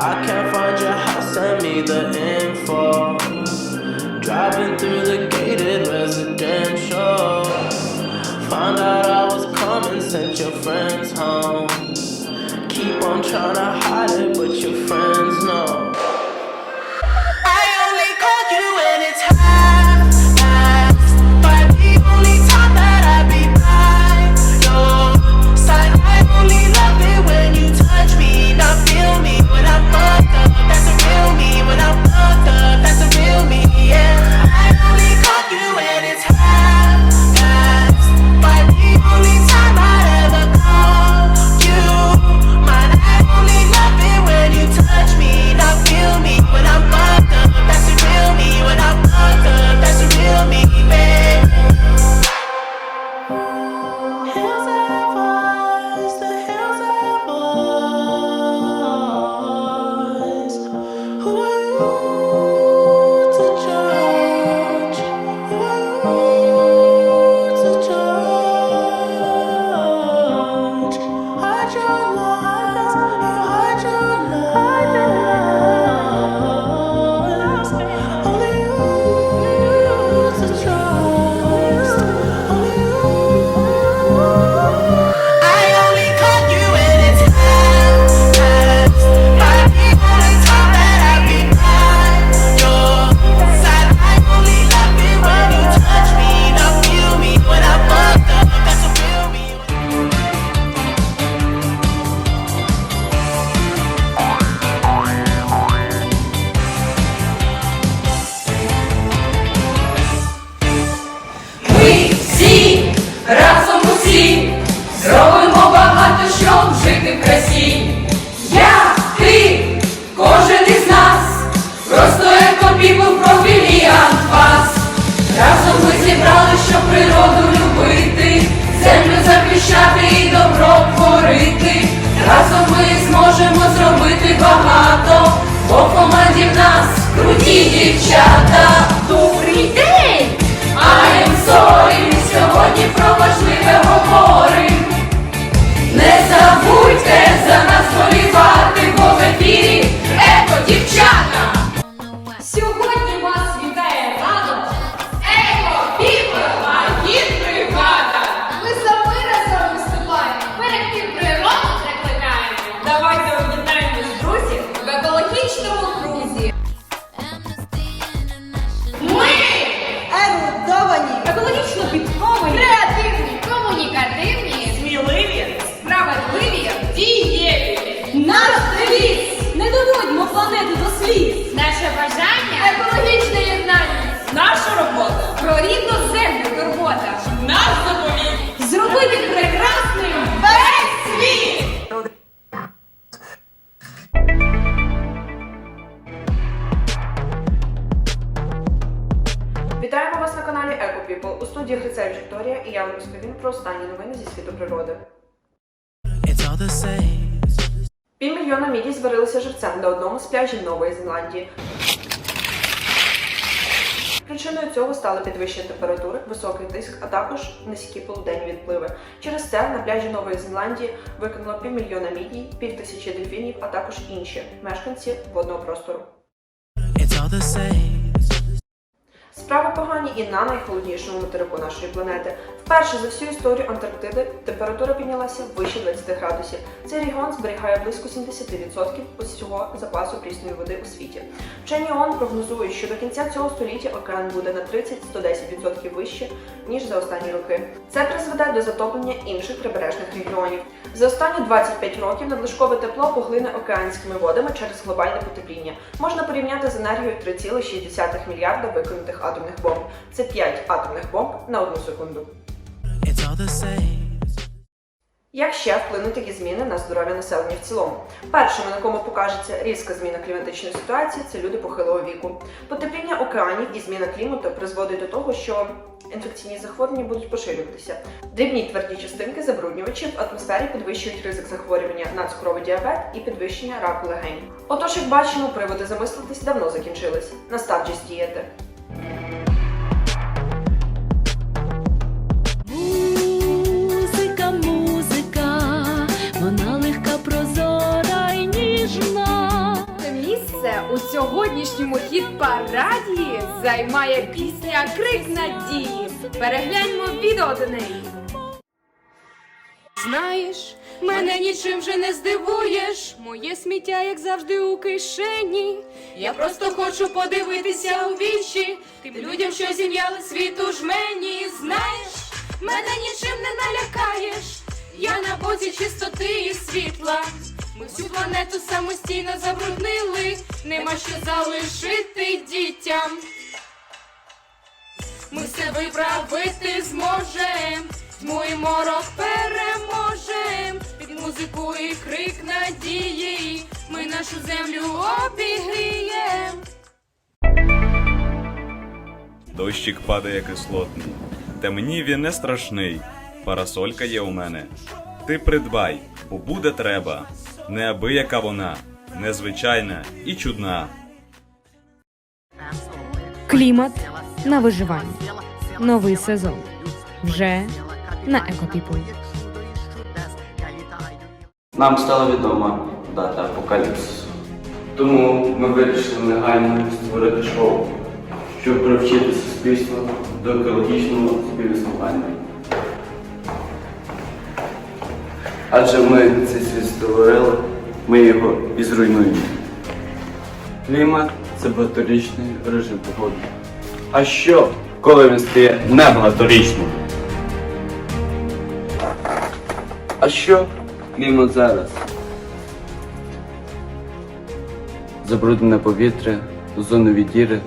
I can't find your house, send me the info. Driving through the gated residential. Found out I was coming, sent your friends home. Keep on trying to hide it, but your friends know. Дівчата. Підковані, креативні, комунікативні, сміливі, справедливі, дієві. Наш девіз! Не доводьмо планету до сліз. наше бажання, екологічне єднання, Наша робота, про рідну землю турбота. наш природи. Півмільйона мідій зварилися живцем на одному з пляжів Нової Зеландії. Причиною цього стали підвищення температури, високий тиск, а також низькі полуденні відпливи. Через це на пляжі Нової Зеландії викинуло півмільйона мідій, півтисячі дельфінів, а також інші мешканці водного простору. It's all the same. Справи погані і на найхолоднішому материку нашої планети. Вперше за всю історію Антарктиди температура піднялася вище 20 градусів. Цей регіон зберігає близько 70% усього запасу прісної води у світі. Вчені ООН прогнозують, що до кінця цього століття океан буде на 30-110% вище ніж за останні роки. Це призведе до затоплення інших прибережних регіонів. За останні 25 років надлишкове тепло поглине океанськими водами через глобальне потепління. Можна порівняти з енергією 3,6 мільярда викинутих атомних бомб. Це 5 атомних бомб на одну секунду. Як ще вплинуть такі зміни на здоров'я населення в цілому? Першими, на кому покажеться різка зміна кліматичної ситуації, це люди похилого віку. Потепління океанів і зміна клімату призводить до того, що інфекційні захворювання будуть поширюватися. Дрібні тверді частинки забруднювачі в атмосфері підвищують ризик захворювання на цукровий діабет і підвищення раку легень. Отож, як бачимо, приводи замислитись давно закінчились. Настав час діяти. Сьогоднішньому хіт-параді займає пісня Крик надії. Перегляньмо відео до неї. Знаєш, мене нічим вже не здивуєш. Моє сміття, як завжди, у кишені. Я просто хочу подивитися у вічі тим людям, що зім'яли світ у жмені. Знаєш, мене нічим не налякаєш. Я на боці чистоти і світла. Ми всю планету самостійно забруднили. Нема що залишити дітям. Ми все виправити зможем, тьму морок переможем. Під музику і крик надії. Ми нашу землю обігрієм. Дощик падає кислотний. Та мені він не страшний. Парасолька є у мене. Ти придбай, бо буде треба. Неабияка вона, незвичайна і чудна. Клімат на виживання. Новий сезон. Вже на Екопіпл. Нам стала відома дата апокаліпсису. Тому ми вирішили негайно створити шоу, щоб привчити суспільство до екологічного співіснування. Адже ми цей світ створили, ми його і зруйнуємо. Клімат це багаторічний режим погоди. А що, коли він стає небагаторічним? А що клімат зараз? Забруднене повітря, озонові діри,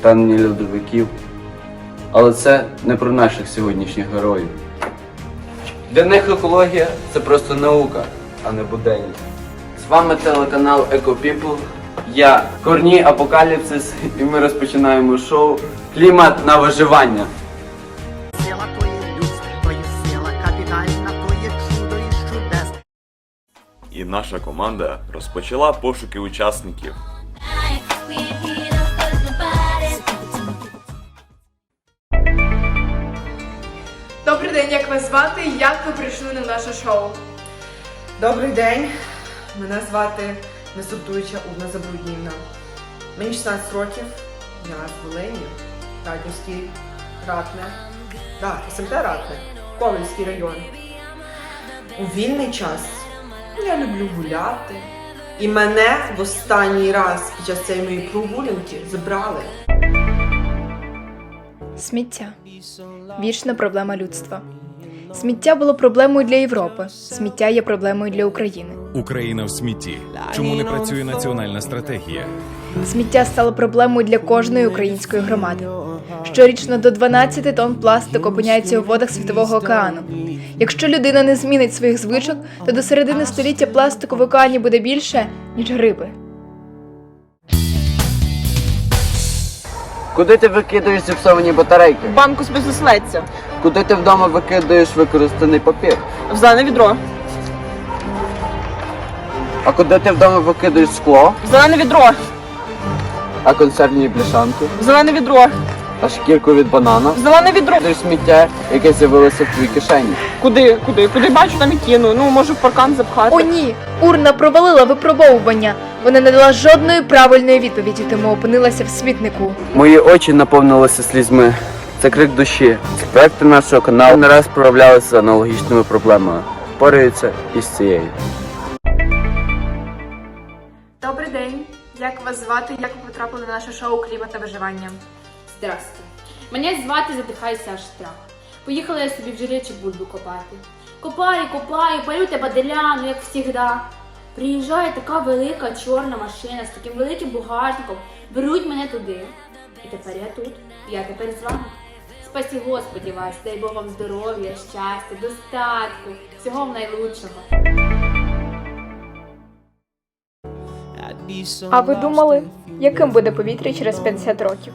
танення льодовиків. Але це не про наших сьогоднішніх героїв. Для них екологія це просто наука, а не буденність. З вами телеканал EcoPeople. Я Корні Апокаліпсис, і ми розпочинаємо шоу Клімат на виживання. І наша команда розпочала пошуки учасників. Як вас звати? Як ви прийшли на наше шоу? Добрий день. Мене звати Несортуюча Уна Забруднівна. Мені 16 років. Я з Волині, Радівський, Ратне. Так, СМТ Ратне, Ковальський район. У вільний час я люблю гуляти. І мене в останній раз під час цієї моєї прогулянки забрали. Сміття вічна проблема людства. Сміття було проблемою для Європи. Сміття є проблемою для України. Україна в смітті. Чому не працює національна стратегія? Сміття стало проблемою для кожної української громади. Щорічно до 12 тонн пластику опиняється у водах Світового океану. Якщо людина не змінить своїх звичок, то до середини століття пластику в океані буде більше, ніж риби. Куди ти викидаєш зіпсовані батарейки? Банку з безоследця. Куди ти вдома викидаєш використаний папір? В зелене відро. А куди ти вдома викидаєш скло? В зелене відро. А консервні бляшанки? В зелене відро. А шкірку від банана? В зелене відро. Ти сміття, яке з'явилося в твоїй кишені. Куди? Куди? Куди бачу, там і кину. Ну, може в паркан запхати. О, ні! Урна провалила випробовування. Вона не дала жодної правильної відповіді, тому опинилася в смітнику. Мої очі наповнилися слізьми. Це крик душі. Експерти нашого каналу не раз справлялися з аналогічними проблемами. Впораються із цією. Добрий день. Як вас звати? Як ви потрапили на наше шоу Клімат на виживання? Здрасте. Мене звати Задихайся аж страх. Поїхала я собі в жилечі бульбу копати. Копаю, копаю, палю те баделяну, як завжди. Приїжджає така велика чорна машина з таким великим багажником, беруть мене туди. І тепер я тут. Я тепер з вами. Спасі Господі вас, дай Бог вам здоров'я, щастя, достатку, всього вам найлучшого. А ви думали, яким буде повітря через 50 років?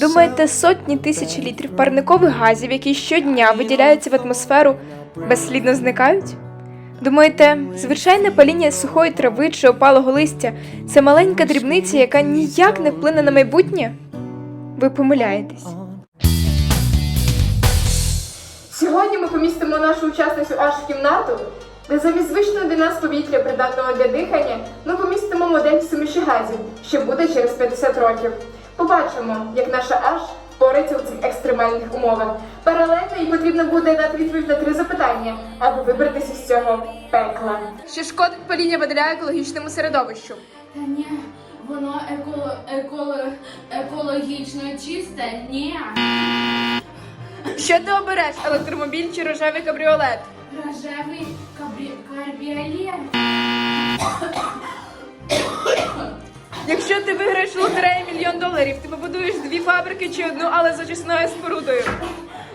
Думаєте, сотні тисяч літрів парникових газів, які щодня виділяються в атмосферу, безслідно зникають? Думаєте, звичайне паління сухої трави чи опалого листя це маленька дрібниця, яка ніяк не вплине на майбутнє? Ви помиляєтесь. Сьогодні ми помістимо нашу учасницю аж в кімнату, де замість звичного для нас повітря, придатного для дихання, ми помістимо модель суміші газів, що буде через 50 років. Побачимо, як наша Аш бореться у цих екстремальних умовах. Паралельно їй потрібно буде дати відповідь на три запитання, аби вибратися з цього пекла. Що шкодить паління баделя екологічному середовищу? Та ні, воно еколо, еколо, екологічно чисте, ні. Що ти обереш? Електромобіль чи рожевий кабріолет? Рожевий кабрі... карбіолет. Якщо ти виграєш лотерею мільйон доларів, ти побудуєш дві фабрики чи одну, але за чесною спорудою.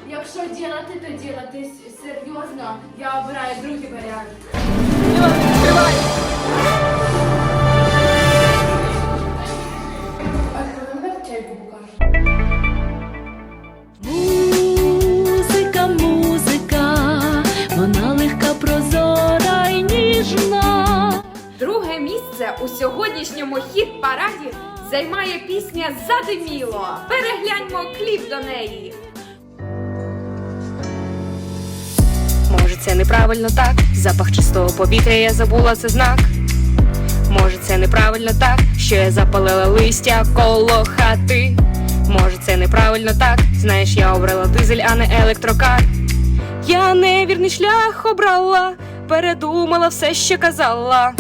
Якщо ділати, то ділати серйозно. Я обираю другий варіант. Музика, сьогоднішньому хіт-параді займає пісня Задиміло. Перегляньмо кліп до неї. Може, це неправильно так. Запах чистого повітря, я забула це знак. Може, це неправильно так, що я запалила листя коло хати. Може, це неправильно так. Знаєш, я обрала дизель, а не електрокар. Я невірний шлях обрала, передумала все, що казала.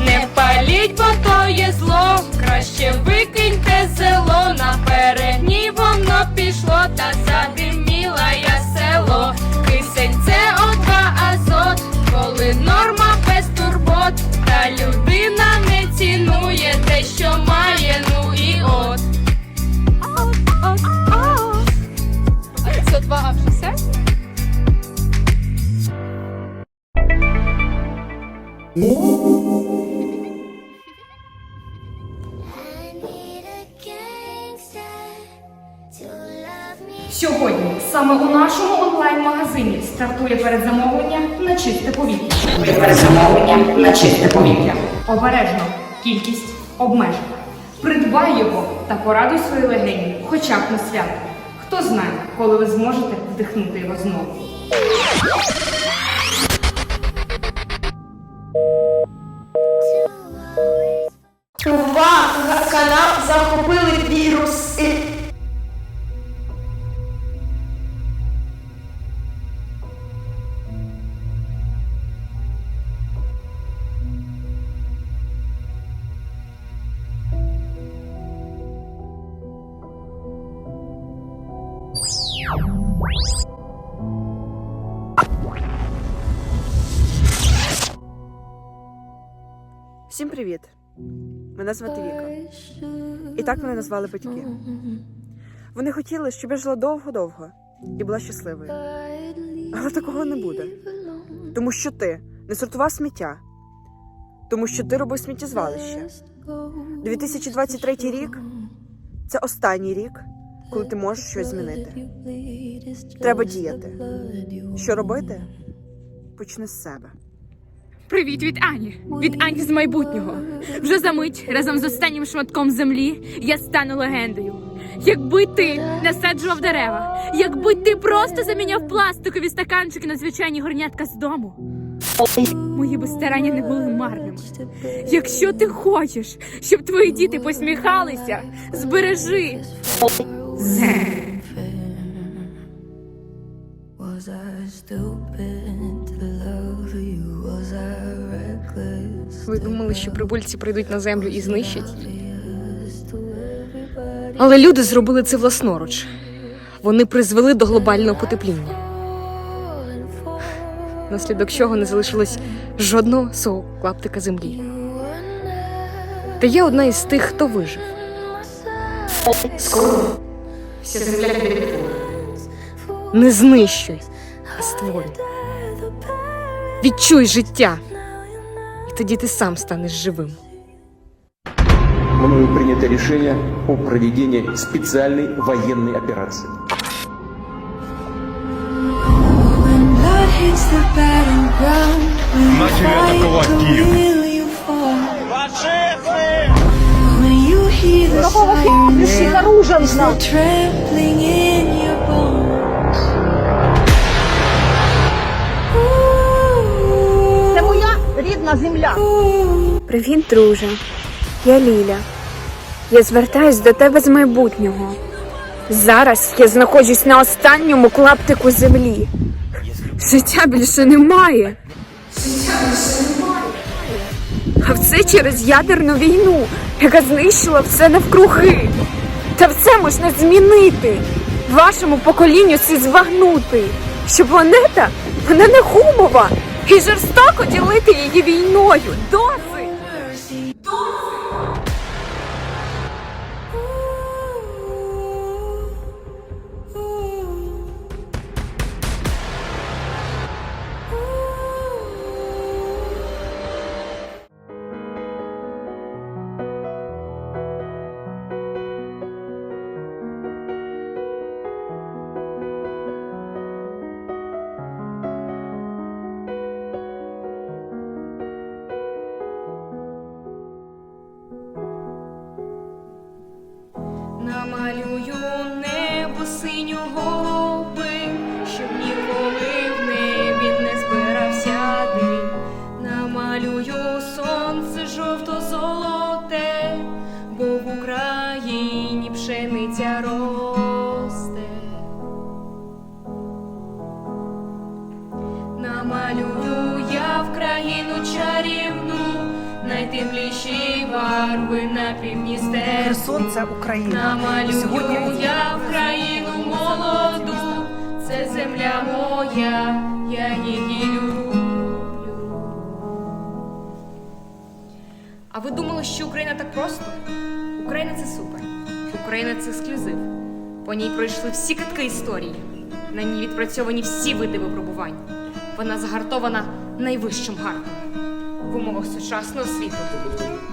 Не паліть, бо то є зло, краще викиньте зело, на передні воно пішло, та задиміла я село. Кисень це О2 азот, коли норма без турбот, та людина не цінує те, що має, ну і от. Це 2 а 60? Сьогодні саме у нашому онлайн-магазині стартує передзамовлення на чисте повітря. Передзамовлення на чисте повітря. Обережно, кількість обмежена. Придбай його та порадуй свої легені, хоча б на свято. Хто знає, коли ви зможете вдихнути його знову. Всім привіт! Мене звати Віка. І так мене назвали батьки. Вони хотіли, щоб я жила довго-довго і була щасливою. Але такого не буде. Тому що ти не сортував сміття, тому що ти робив сміттєзвалище. 2023 рік це останній рік, коли ти можеш щось змінити. Треба діяти. Що робити? Почни з себе. Привіт від Ані. Від Ані з майбутнього. Вже за мить разом з останнім шматком землі я стану легендою. Якби ти насаджував дерева, якби ти просто заміняв пластикові стаканчики на звичайні горнятка з дому. Мої би старання не були марними. Якщо ти хочеш, щоб твої діти посміхалися, збережи. Землю. Ви думали, що прибульці прийдуть на землю і знищать її? Але люди зробили це власноруч. Вони призвели до глобального потепління. Наслідок чого не залишилось жодного свого клаптика землі. Та я одна із тих, хто вижив. Скоро вся земля. Не знищуй, а створюй. Відчуй життя. І тоді ти сам станеш живим. мною принято решение о проведении специальной военной операции. Начали атакувати Київ. Це моя Земля. Привіт, друже. Я Ліля. Я звертаюсь до тебе з майбутнього. Зараз я знаходжусь на останньому клаптику землі. Життя більше немає. А все через ядерну війну, яка знищила все навкруги. Та все можна змінити. Вашому поколінню слід збагнути, що планета вона не гумова і жорстоко ділити її війною. Досить! Херсон це Україна. Намалюю Сьогодні я в країну молоду, це земля моя, я її люблю. А ви думали, що Україна так просто? Україна це супер. Україна це ексклюзив. По ній пройшли всі катки історії. На ній відпрацьовані всі види випробувань. Вона загартована найвищим гартом. В умовах сучасного світу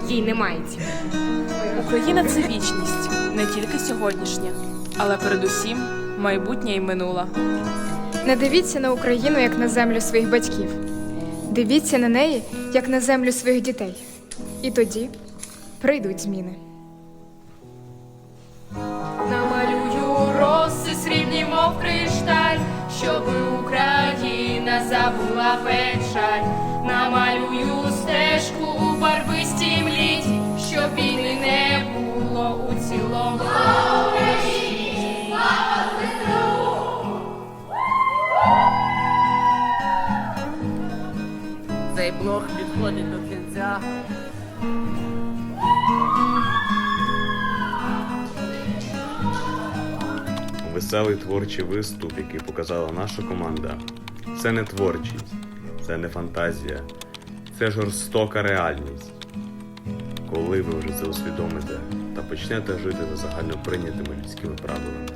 їй немає ціни. Україна це вічність, не тільки сьогоднішня, але передусім майбутнє і минула. Не дивіться на Україну як на землю своїх батьків. Дивіться на неї як на землю своїх дітей. І тоді прийдуть зміни. Намалюю роси срібні, мов кришталь, щоби Україна забула печаль. Намалюю Веселий творчий виступ, який показала наша команда, це не творчість, це не фантазія, це жорстока реальність. Коли ви вже це усвідомите та почнете жити за загальноприйнятими людськими правилами,